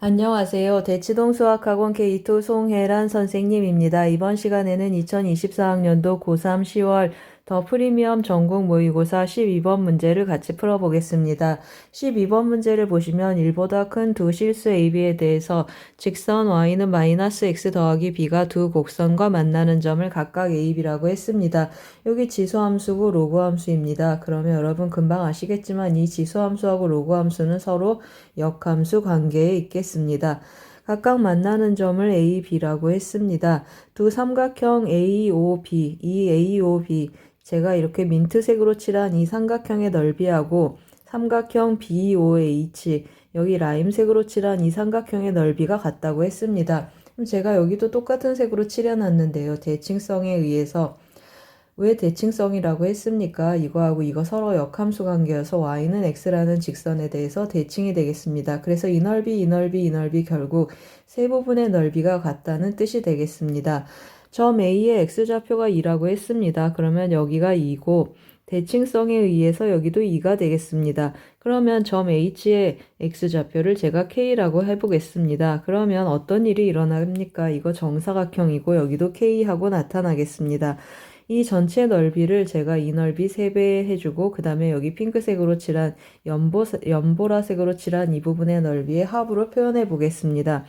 안녕하세요. 대치동 수학학원 K2 송혜란 선생님입니다. 이번 시간에는 2024학년도 고3 10월 더 프리미엄 전국 모의고사 12번 문제를 같이 풀어보겠습니다. 12번 문제를 보시면 1보다 큰 두 실수 AB에 대해서 직선 y는 마이너스 x 더하기 b가 두 곡선과 만나는 점을 각각 a, b라고 했습니다. 여기 지수함수고 로그함수입니다. 그러면 여러분 금방 아시겠지만 이 지수함수하고 로그함수는 서로 역함수 관계에 있겠습니다. 각각 만나는 점을 A, B라고 했습니다. 두 삼각형 A, O, B, 이 A, O, B 제가 이렇게 민트색으로 칠한 이 삼각형의 넓이하고 삼각형 BOH 여기 라임색으로 칠한 이 삼각형의 넓이가 같다고 했습니다. 그럼 제가 여기도 똑같은 색으로 칠해놨는데요. 대칭성에 의해서 왜 대칭성이라고 했습니까? 이거하고 이거 서로 역함수 관계여서 y는 x라는 직선에 대해서 대칭이 되겠습니다. 그래서 이 넓이, 이 넓이, 이 넓이 결국 세 부분의 넓이가 같다는 뜻이 되겠습니다. 점 A의 x좌표가 2라고 했습니다. 그러면 여기가 2고 대칭성에 의해서 여기도 2가 되겠습니다. 그러면 점 H의 x좌표를 제가 K라고 해보겠습니다. 그러면 어떤 일이 일어납니까? 이거 정사각형이고 여기도 K하고 나타나겠습니다. 이 전체 넓이를 제가 이 넓이 3배 해주고 그 다음에 여기 핑크색으로 칠한 연보, 연보라색으로 칠한 이 부분의 넓이의 합으로 표현해 보겠습니다.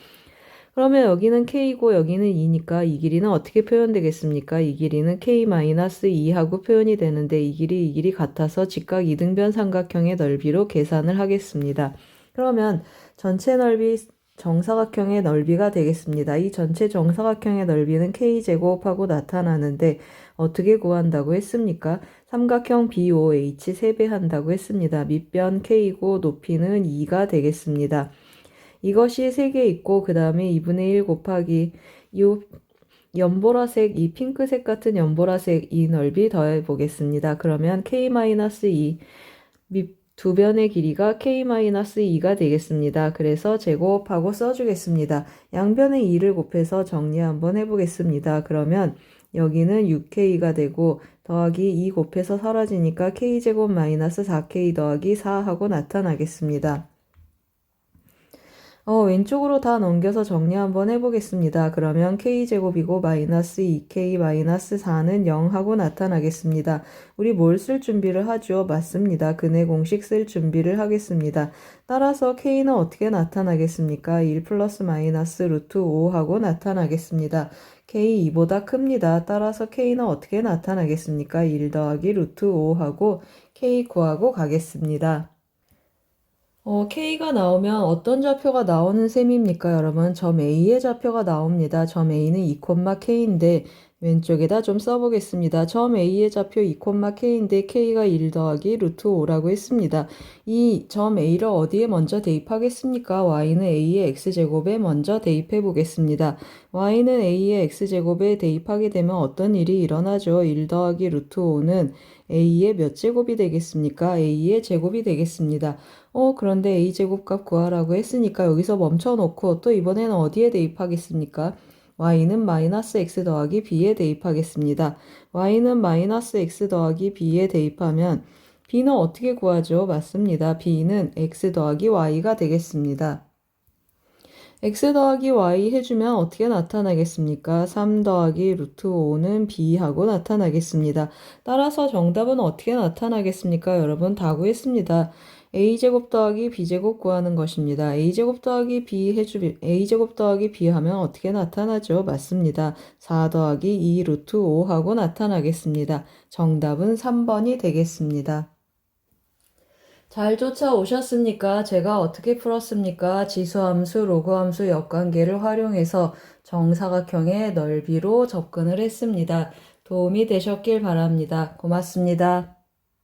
그러면 여기는 k고 여기는 2니까 이 길이는 어떻게 표현되겠습니까? 이 길이는 k-2하고 표현이 되는데 이 길이 이 길이 같아서 직각 이등변 삼각형의 넓이로 계산을 하겠습니다. 그러면 전체 넓이 정사각형의 넓이가 되겠습니다. 이 전체 정사각형의 넓이는 k제곱하고 나타나는데 어떻게 구한다고 했습니까? 삼각형 BOH 3배 한다고 했습니다. 밑변 k고 높이는 2가 되겠습니다. 이것이 3개 있고 그 다음에 2분의 1 곱하기 이 연보라색 이 핑크색 같은 연보라색 이 넓이 더해 보겠습니다. 그러면 k-2 두 변의 길이가 k-2가 되겠습니다. 그래서 제곱하고 써주겠습니다. 양변의 2를 곱해서 정리 한번 해보겠습니다. 그러면 여기는 6k가 되고 더하기 2 곱해서 사라지니까 k제곱 마이너스 4k 더하기 4하고 나타나겠습니다. 어, 왼쪽으로 다 넘겨서 정리 한번 해보겠습니다. 그러면 k제곱이고 마이너스 2k 마이너스 4는 0하고 나타나겠습니다. 우리 뭘 쓸 준비를 하죠? 맞습니다. 근해 공식 쓸 준비를 하겠습니다. 따라서 k는 어떻게 나타나겠습니까? 1 플러스 마이너스 루트 5하고 나타나겠습니다. k 2보다 큽니다. 따라서 k는 어떻게 나타나겠습니까? 1 더하기 루트 5하고 k 구하고 가겠습니다. 어, K가 나오면 어떤 좌표가 나오는 셈입니까, 여러분? 점 A의 좌표가 나옵니다. 점 A는 2,K인데 왼쪽에다 좀 써보겠습니다. 점 A의 좌표 2,K인데 K가 1 더하기 루트 5라고 했습니다. 이 점 A를 어디에 먼저 대입하겠습니까? Y는 A의 X제곱에 먼저 대입해 보겠습니다. Y는 A의 X제곱에 대입하게 되면 어떤 일이 일어나죠? 1 더하기 루트 5는 A의 몇 제곱이 되겠습니까? A의 제곱이 되겠습니다. 어, 그런데 a제곱값 구하라고 했으니까 여기서 멈춰놓고 또 이번에는 어디에 대입하겠습니까? Y는 마이너스 x 더하기 b에 대입하겠습니다. y는 마이너스 x 더하기 b에 대입하면 b는 어떻게 구하죠? 맞습니다. b는 x 더하기 y가 되겠습니다. x 더하기 y 해주면 어떻게 나타나겠습니까? 3 더하기 루트 5는 b하고 나타나겠습니다. 따라서 정답은 어떻게 나타나겠습니까? 여러분 다 구했습니다. A제곱 더하기 b제곱 구하는 것입니다. a제곱 더하기 b 해주 a제곱 더하기 b 하면 어떻게 나타나죠? 맞습니다. 4 더하기 2 루트 5 하고 나타나겠습니다. 정답은 3번이 되겠습니다. 잘 쫓아오셨습니까? 제가 어떻게 풀었습니까? 지수함수, 로그함수 역관계를 활용해서 정사각형의 넓이로 접근을 했습니다. 도움이 되셨길 바랍니다. 고맙습니다.